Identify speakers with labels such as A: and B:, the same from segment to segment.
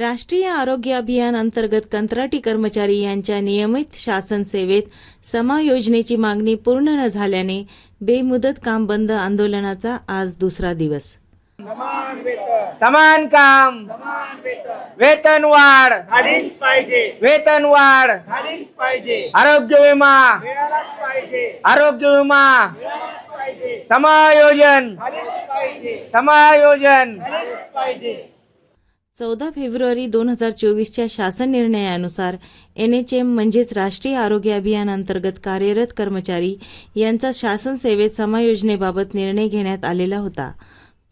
A: राष्ट्रीय आरोग्य अभियान अंतर्गत कंत्राटी कर्मचारी यांच्या नियमित शासन सेवेत समायोजनेची मागणी पूर्ण न झाल्याने बेमुदत काम बंद आंदोलनाचा आज दुसरा दिवस.
B: समान काम. वेतन वाढ.
C: झालीच पाहिजे.
B: वेतन वाढ.
C: झालीच पाहिजे.
B: आरोग्य विमा.
C: मिळालाच पाहिजे.
B: आरोग्य विमा.
C: मिळालाच पाहिजे.
B: समायोजन.
C: झालीच पाहिजे.
B: समायोजन.
C: झालीच पाहिजे.
A: चौदा फेब्रुवारी दोन हजार चोवीसच्या शासन निर्णयानुसार एन एच एम म्हणजेच राष्ट्रीय आरोग्य अभियान अंतर्गत कार्यरत कर्मचारी यांचा शासन सेवेत समायोजनेबाबत निर्णय घेण्यात आलेला होता.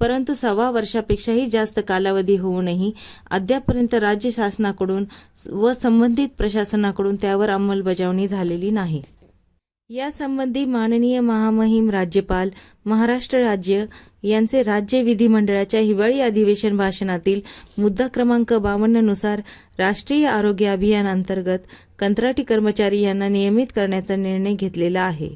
A: परंतु सव्वा वर्षापेक्षाही जास्त कालावधी होऊनही अद्यापर्यंत राज्य शासनाकडून व संबंधित प्रशासनाकडून त्यावर अंमलबजावणी झालेली नाही. यासंबंधी माननीय महामहिम राज्यपाल महाराष्ट्र राज्य यांचे राज्य विधिमंडळाच्या हिवाळी अधिवेशन भाषणातील मुद्दा क्रमांक बावन्ननुसार राष्ट्रीय आरोग्य अभियानांतर्गत कंत्राटी कर्मचारी यांना नियमित करण्याचा निर्णय घेतलेला आहे.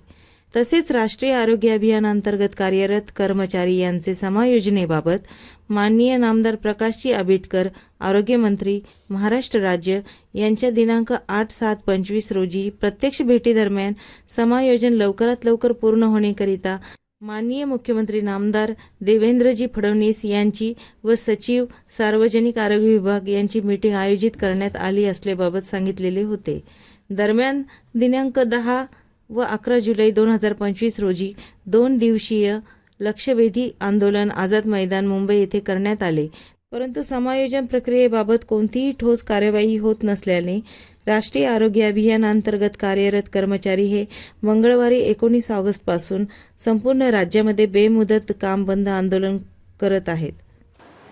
A: तसेच राष्ट्रीय आरोग्य अभियानांतर्गत कार्यरत कर्मचारी यांचे समायोजनेबाबत माननीय नामदार प्रकाशजी आबिटकर आरोग्यमंत्री महाराष्ट्र राज्य यांच्या दिनांक आठ सात पंचवीस रोजी प्रत्यक्ष भेटीदरम्यान समायोजन लवकरात लवकर पूर्ण होण्याकरिता माननीय मुख्यमंत्री नामदार देवेंद्रजी फडणवीस यांची व सचिव सार्वजनिक आरोग्य विभाग यांची मीटिंग आयोजित करण्यात आली असल्याबाबत सांगितलेले होते. दरम्यान दिनांक दहा व अकरा जुलै दोन हजार पंचवीस रोजी दोन दिवसीय लक्षवेधी आंदोलन आझाद मैदान मुंबई येथे करण्यात आले. परंतु समायोजन प्रक्रियेबाबत कोणतीही ठोस कार्यवाही होत नसल्याने राष्ट्रीय आरोग्य अभियान अंतर्गत कार्यरत कर्मचारी हे मंगळवारी एकोणीस ऑगस्टपासून संपूर्ण राज्यामध्ये बेमुदत काम बंद आंदोलन करत आहेत.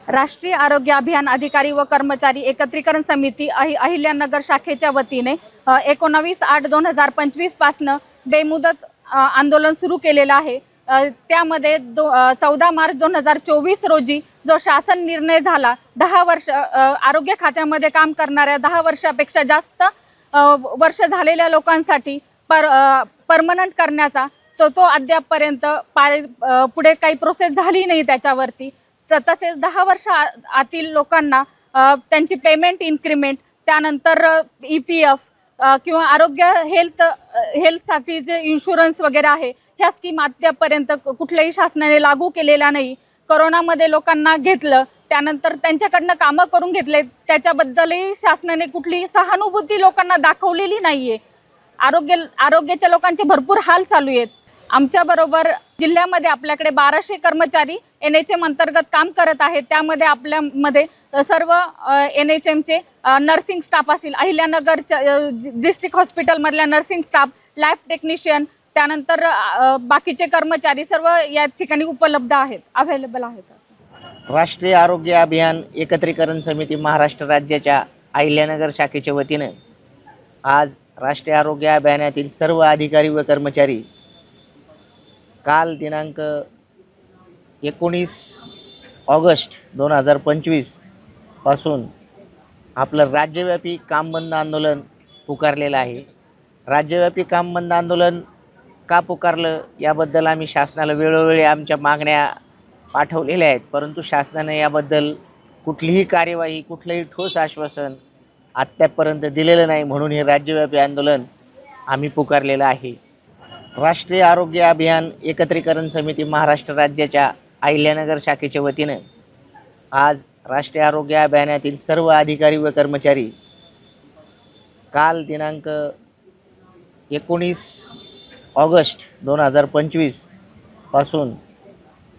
D: राष्ट्रीय आरोग्य अभियान अधिकारी व कर्मचारी एकत्रीकरण समिती अहि अहिल्यानगर शाखेच्या वतीने एकोणावीस आठ दोन हजार पंचवीसपासून बेमुदत आंदोलन सुरू केलेलं आहे. त्यामध्ये दो चौदा मार्च दोन हजार चोवीस रोजी जो शासन निर्णय झाला दहा वर्ष आरोग्य खात्यामध्ये काम करणाऱ्या दहा वर्षापेक्षा जास्त वर्ष झालेल्या लोकांसाठी पर परमनंट करण्याचा तो तो अद्यापपर्यंत पाय पुढे काही प्रोसेस झाली नाही त्याच्यावरती. तर तसेच दहा वर्ष आतील लोकांना त्यांची पेमेंट इन्क्रीमेंट त्यानंतर ई पी एफ किंवा आरोग्य हेल्थ हेल्थसाठी जे इन्शुरन्स वगैरे आहे ह्या स्कीम अद्यापर्यंत कुठल्याही शासनाने लागू केलेल्या नाही. करोनामध्ये लोकांना घेतलं त्यानंतर त्यांच्याकडनं कामं करून घेतले त्याच्याबद्दलही शासनाने कुठली सहानुभूती लोकांना दाखवलेली नाही आहे आरोग्य आरोग्याच्या लोकांचे भरपूर हाल चालू आहेत. आमच्याबरोबर जिल्ह्यामध्ये आपल्याकडे बाराशे कर्मचारी एन एच एम अंतर्गत काम करत आहेत. त्यामध्ये आपल्यामध्ये सर्व एन एच एमचे नर्सिंग स्टाफ असेल अहिल्यानगरच्या डिस्ट्रिक्ट हॉस्पिटलमधल्या नर्सिंग स्टाफ लॅब टेक्निशियन त्यानंतर बाकीचे कर्मचारी सर्व या ठिकाणी उपलब्ध आहेत अवेलेबल आहेत असं.
B: राष्ट्रीय आरोग्य अभियान एकत्रीकरण समिती महाराष्ट्र राज्याच्या अहिल्यानगर शाखेच्या वतीनं आज राष्ट्रीय आरोग्य अभियानातील सर्व अधिकारी व कर्मचारी काल दिनांक एकोणीस ऑगस्ट दोन हजार पंचवीसपासून आपलं राज्यव्यापी काम बंद आंदोलन पुकारलेलं आहे. राज्यव्यापी काम बंद आंदोलन का पुकारलं याबद्दल आम्ही शासनाला वेळोवेळी आमच्या मागण्या पाठवलेल्या आहेत. परंतु शासनाने याबद्दल कुठलीही कार्यवाही कुठलंही ठोस आश्वासन आत्तापर्यंत दिलेलं नाही म्हणून हे राज्यव्यापी आंदोलन आम्ही पुकारलेलं आहे. राष्ट्रीय आरोग्य अभियान एकत्रीकरण समिती महाराष्ट्र राज्याच्या अहिल्यानगर शाखेच्या वतीनं आज राष्ट्रीय आरोग्य अभियानातील सर्व अधिकारी व कर्मचारी काल दिनांक एकोणीस ऑगस्ट दोन हजार पंचवीसपासून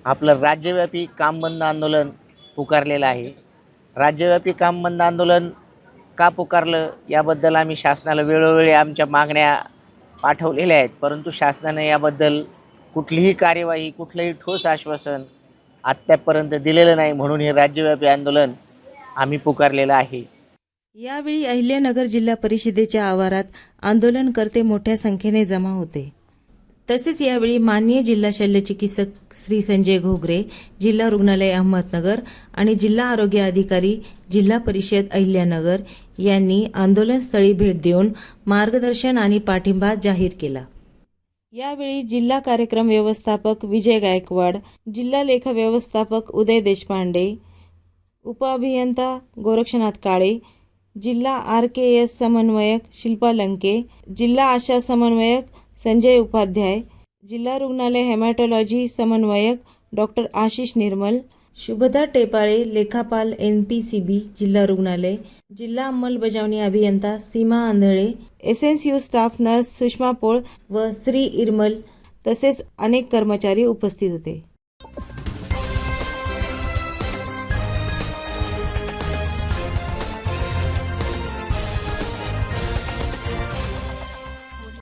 B: आपलं राज्यव्यापी काम बंद आंदोलन पुकारलेलं आहे. राज्यव्यापी काम बंद आंदोलन का पुकारलं याबद्दल आम्ही शासनाला वेळोवेळी आमच्या मागण्या पाठवलेल्या आहेत. परंतु शासनाने याबद्दल कुठलीही कार्यवाही कुठलंही ठोस आश्वासन आत्तापर्यंत दिलेलं नाही म्हणून हे राज्यव्यापी आंदोलन आम्ही पुकारलेलं आहे.
A: यावेळी अहिल्यानगर जिल्हा परिषदेच्या आवारात आंदोलनकर्ते मोठ्या संख्येने जमा होते. तसेच यावेळी माननीय जिल्हा शल्यचिकित्सक श्री संजय घोगरे जिल्हा रुग्णालय अहमदनगर आणि जिल्हा आरोग्य अधिकारी जिल्हा परिषद अहिल्यानगर यांनी आंदोलनस्थळी भेट देऊन मार्गदर्शन आणि पाठिंबा जाहीर केला. यावेळी जिल्हा कार्यक्रम व्यवस्थापक विजय गायकवाड जिल्हा लेख व्यवस्थापक उदय देशपांडे उपअभियंता गोरक्षनाथ काळे जिल्हा आर के एस समन्वयक शिल्पा लंके जिल्हा आशा समन्वयक संजय उपाध्याय जिल्हा रुग्णालय हेमॅटॉलॉजी समन्वयक डॉक्टर आशिष निर्मल शुभदा टेपाळे लेखापाल एन पी सी बी जिल्हा रुग्णालय जिल्हा अंमलबजावणी अभियंता Seema Andhale S S U staff nurse Sushma Pol व श्री इरमल तसेच अनेक कर्मचारी उपस्थित होते.